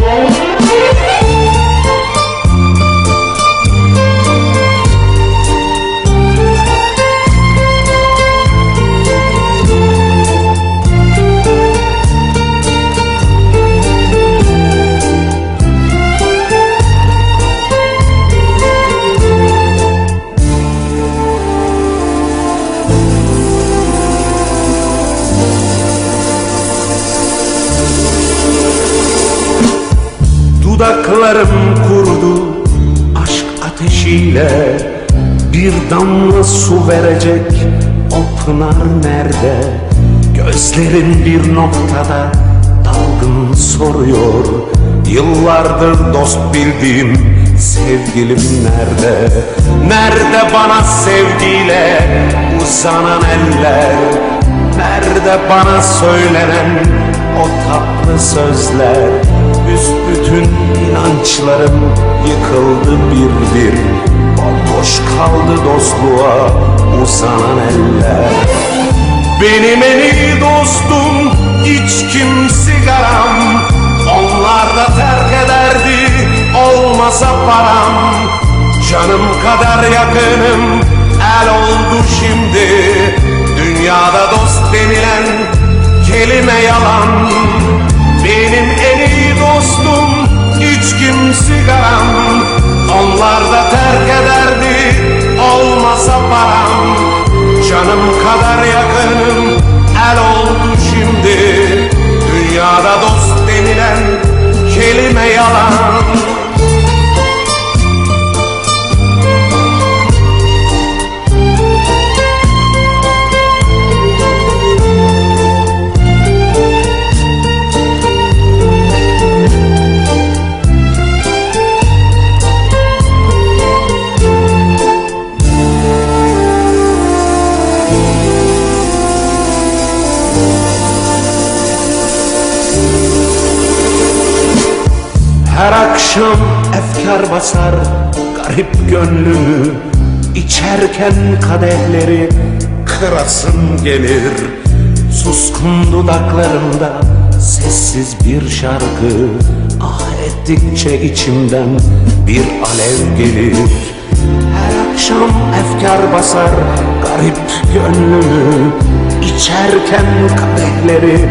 Oh. Dudaklarım kurudu aşk ateşiyle. Bir damla su verecek o pınar nerede? Gözlerin bir noktada dalgın soruyor. Yıllardır dost bildiğim sevgilim nerede? Nerede bana sevgiyle uzanan eller? Nerede bana söylenen o tatlı sözler Büsbütün inançlarım yıkıldı bir bir. Bomboş kaldı dostluğa uzanan eller. Benim en iyi dostum içkim sigaram Onlar da terk ederdi olmasa param. Canım kadar yakınım el oldu şimdi. Dünyada dost denilen kelime yalan. Benim en iyi dostum içkim sigaram Onlar da terk ederdi olmasa param. Canım kadar yakınım Her akşam efkar basar garip gönlümü İçerken kadehleri kırasım gelir. Suskun dudaklarımda sessiz bir şarkı Ah ettikçe içimden bir alev gelir. Her akşam efkar basar garip gönlümü İçerken kadehleri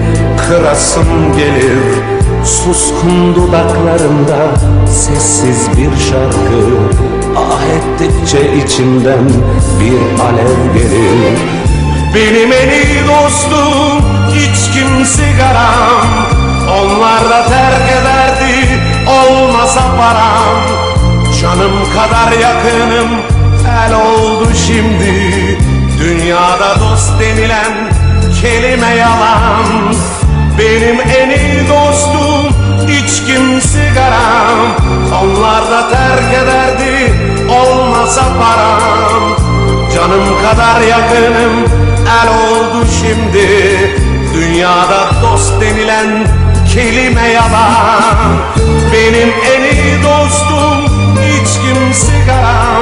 kırasım gelir Suskun dudaklarımda sessiz bir şarkı. Ah ettikçe içimden bir alev gelir. Benim en iyi dostum içkim sigaram Onlar da terk ederdi olmasa param. Canım kadar yakınım el oldu şimdi. Dünyada dost denilen kelime yalan benim en iyi dostum içkim sigaram Onlar da terk ederdi olmasa param. Canım kadar yakınım el oldu şimdi. Dünyada dost denilen kelime yalan. Benim en iyi dostum içkim sigaram